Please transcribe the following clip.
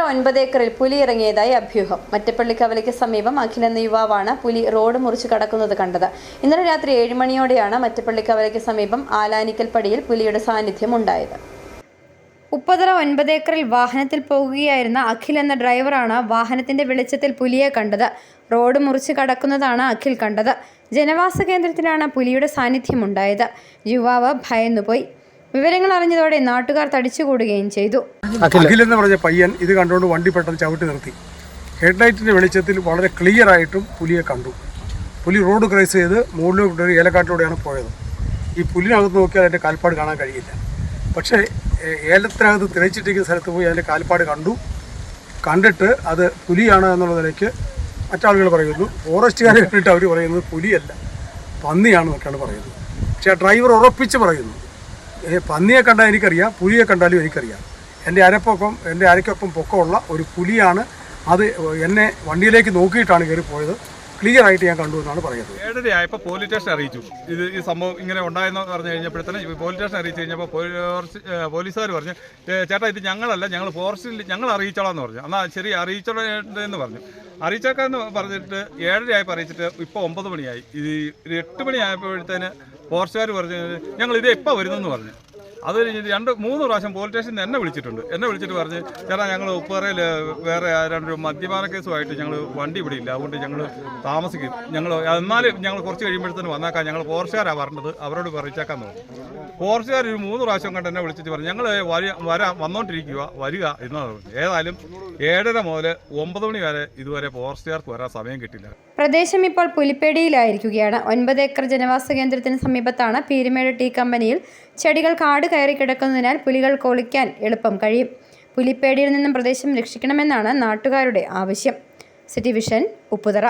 ഉപ്പുതറ ഒൻപത് ഏക്കറിൽ പുലി ഇറങ്ങിയതായി അഭ്യൂഹം. മറ്റപ്പള്ളി കവലയ്ക്ക് സമീപം അഖിൽ എന്ന യുവാവാണ് പുലി റോഡ് മുറിച്ച് കടക്കുന്നത് കണ്ടത്. ഇന്നലെ രാത്രി ഏഴ് മണിയോടെയാണ് മറ്റപ്പള്ളി കവലയ്ക്ക് സമീപം ആലാനിക്കൽ പടിയിൽ പുലിയുടെ സാന്നിധ്യം ഉണ്ടായത്. ഉപ്പതറ ഒൻപത് ഏക്കറിൽ വാഹനത്തിൽ പോകുകയായിരുന്ന അഖിൽ എന്ന ഡ്രൈവറാണ് വാഹനത്തിന്റെ വെളിച്ചത്തിൽ പുലിയെ കണ്ടത്. റോഡ് മുറിച്ച് കടക്കുന്നതാണ് അഖിൽ കണ്ടത്. ജനവാസ കേന്ദ്രത്തിലാണ് പുലിയുടെ സാന്നിധ്യമുണ്ടായത് യുവാവ് ഭയന്നുപോയി. വിവരങ്ങൾ അറിഞ്ഞതോടെ നാട്ടുകാർ തടിച്ചുകൂടുകയും ചെയ്തു. അഖിൽ. എന്ന് പറഞ്ഞ പയ്യൻ ഇത് കണ്ടുകൊണ്ട് വണ്ടി പെട്ടെന്ന് ചവിട്ടി നിർത്തി. ഹെഡ്ലൈറ്റിന്റെ വെളിച്ചത്തിൽ വളരെ ക്ലിയർ ആയിട്ടും പുലിയെ കണ്ടു. പുലി റോഡ് ക്രൈസ് ചെയ്ത് മുകളിലോട്ട് ഒരു ഏലക്കാട്ടിലൂടെയാണ് പോയത്. ഈ പുലിനകത്ത് നോക്കിയാൽ അതിന്റെ കാൽപ്പാട് കാണാൻ കഴിയില്ല. പക്ഷേ ഏലത്തിനകത്ത് തിരച്ചിട്ടിരിക്കുന്ന സ്ഥലത്ത് പോയി അതിന്റെ കാൽപ്പാട് കണ്ടു. കണ്ടിട്ട് അത് പുലിയാണ് എന്നുള്ള നിലയ്ക്ക് മറ്റാളുകൾ പറയുന്നു. ഫോറസ്റ്റുകാരെ കണ്ടിട്ട് അവർ പറയുന്നത് പുലിയല്ല. പന്നിയാണെന്നൊക്കെയാണ് പറയുന്നത്. പക്ഷേ ആ ഡ്രൈവർ ഉറപ്പിച്ച് പറയുന്നു. പന്നിയെ കണ്ടാൽ എനിക്കറിയാം പുലിയെ കണ്ടാലും എനിക്കറിയാം. എന്റെ അരപ്പൊക്കം എന്റെ അരയ്ക്കൊപ്പം പൊക്കമുള്ള ഒരു പുലിയാണ് അത് എന്നെ വണ്ടിയിലേക്ക് നോക്കിയിട്ടാണ് കയറി പോയത്. ക്ലിയർ ആയിട്ട് ഞാൻ കണ്ടു എന്നാണ് പറയുന്നത്. ഏഴരയായപ്പോൾ പോലീസ് സ്റ്റേഷൻ അറിയിച്ചു. ഇത് ഈ സംഭവം ഇങ്ങനെ ഉണ്ടായെന്ന് പറഞ്ഞു കഴിഞ്ഞപ്പോഴത്തേനും പോലീസ് സ്റ്റേഷൻ അറിയിച്ചു കഴിഞ്ഞപ്പോൾ പോലീസുകാർ പറഞ്ഞു "ഏ, ചേട്ടാ ഇത് ഞങ്ങളല്ല ഞങ്ങൾ ഫോറസ്റ്റിൽ ഞങ്ങൾ അറിയിച്ചോളാന്ന് പറഞ്ഞു. എന്നാൽ ശരി അറിയിച്ചോളെന്ന് പറഞ്ഞു. അറിയിച്ചേക്കാന്ന് പറഞ്ഞിട്ട് ഏഴരയായപ്പോൾ അറിയിച്ചിട്ട് ഇപ്പോൾ ഒമ്പത് മണിയായി. ഇത് എട്ട് മണിയായപ്പോഴത്തേന് ഫോറസ്റ്റുകാർ പറഞ്ഞു ഞങ്ങൾ ഇത് എപ്പോൾ വരുന്നെന്ന് പറഞ്ഞു. അത് കഴിഞ്ഞിട്ട് രണ്ട് മൂന്ന് പ്രാവശ്യം പോലീസ് സ്റ്റേഷനിൽ എന്നെ വിളിച്ചിട്ടുണ്ട്. എന്നെ വിളിച്ചിട്ട് പറഞ്ഞ് ചേട്ടാ ഞങ്ങൾ ഉപ്പേറയിൽ വേറെ രണ്ട് മദ്യപാന കേസുമായിട്ട് ഞങ്ങൾ വണ്ടി ഇവിടെ ഇല്ല. അതുകൊണ്ട് ഞങ്ങൾ താമസിക്കും. ഞങ്ങൾ എന്നാലും ഞങ്ങൾ കുറച്ച് കഴിയുമ്പോഴത്തേന് വന്നേക്കാം. ഞങ്ങൾ ഫോറസ്റ്റുകാരാണ് പറഞ്ഞത്. അവരോട് പറയിച്ചേക്കാന്ന് പറഞ്ഞു ഫോറസ്റ്റുകാർ ഒരു മൂന്ന് പ്രാവശ്യം കണ്ട് എന്നെ വിളിച്ചിട്ട് പറഞ്ഞു ഞങ്ങൾ വരാ വന്നോണ്ടിരിക്കുക വരിക. എന്നാണ് ഏതായാലും ഏഴര മുതൽ ഒമ്പത് മണി വരെ ഇതുവരെ ഫോറസ്റ്റുകാർക്ക് വരാൻ സമയം കിട്ടില്ല. പ്രദേശം ഇപ്പോൾ പുലിപ്പേടിയിലായിരിക്കുകയാണ്. ഒൻപത് ഏക്കർ ജനവാസ കേന്ദ്രത്തിന് സമീപത്താണ് പീരുമേട് ടീ കമ്പനിയിൽ ചെടികൾ കാട് കയറി കിടക്കുന്നതിനാൽ പുലികൾ കൊളിക്കാൻ എളുപ്പം കഴിയും. പുലിപ്പേടിയിൽ നിന്നും പ്രദേശം രക്ഷിക്കണമെന്നാണ് നാട്ടുകാരുടെ ആവശ്യം. City vision Upputhara.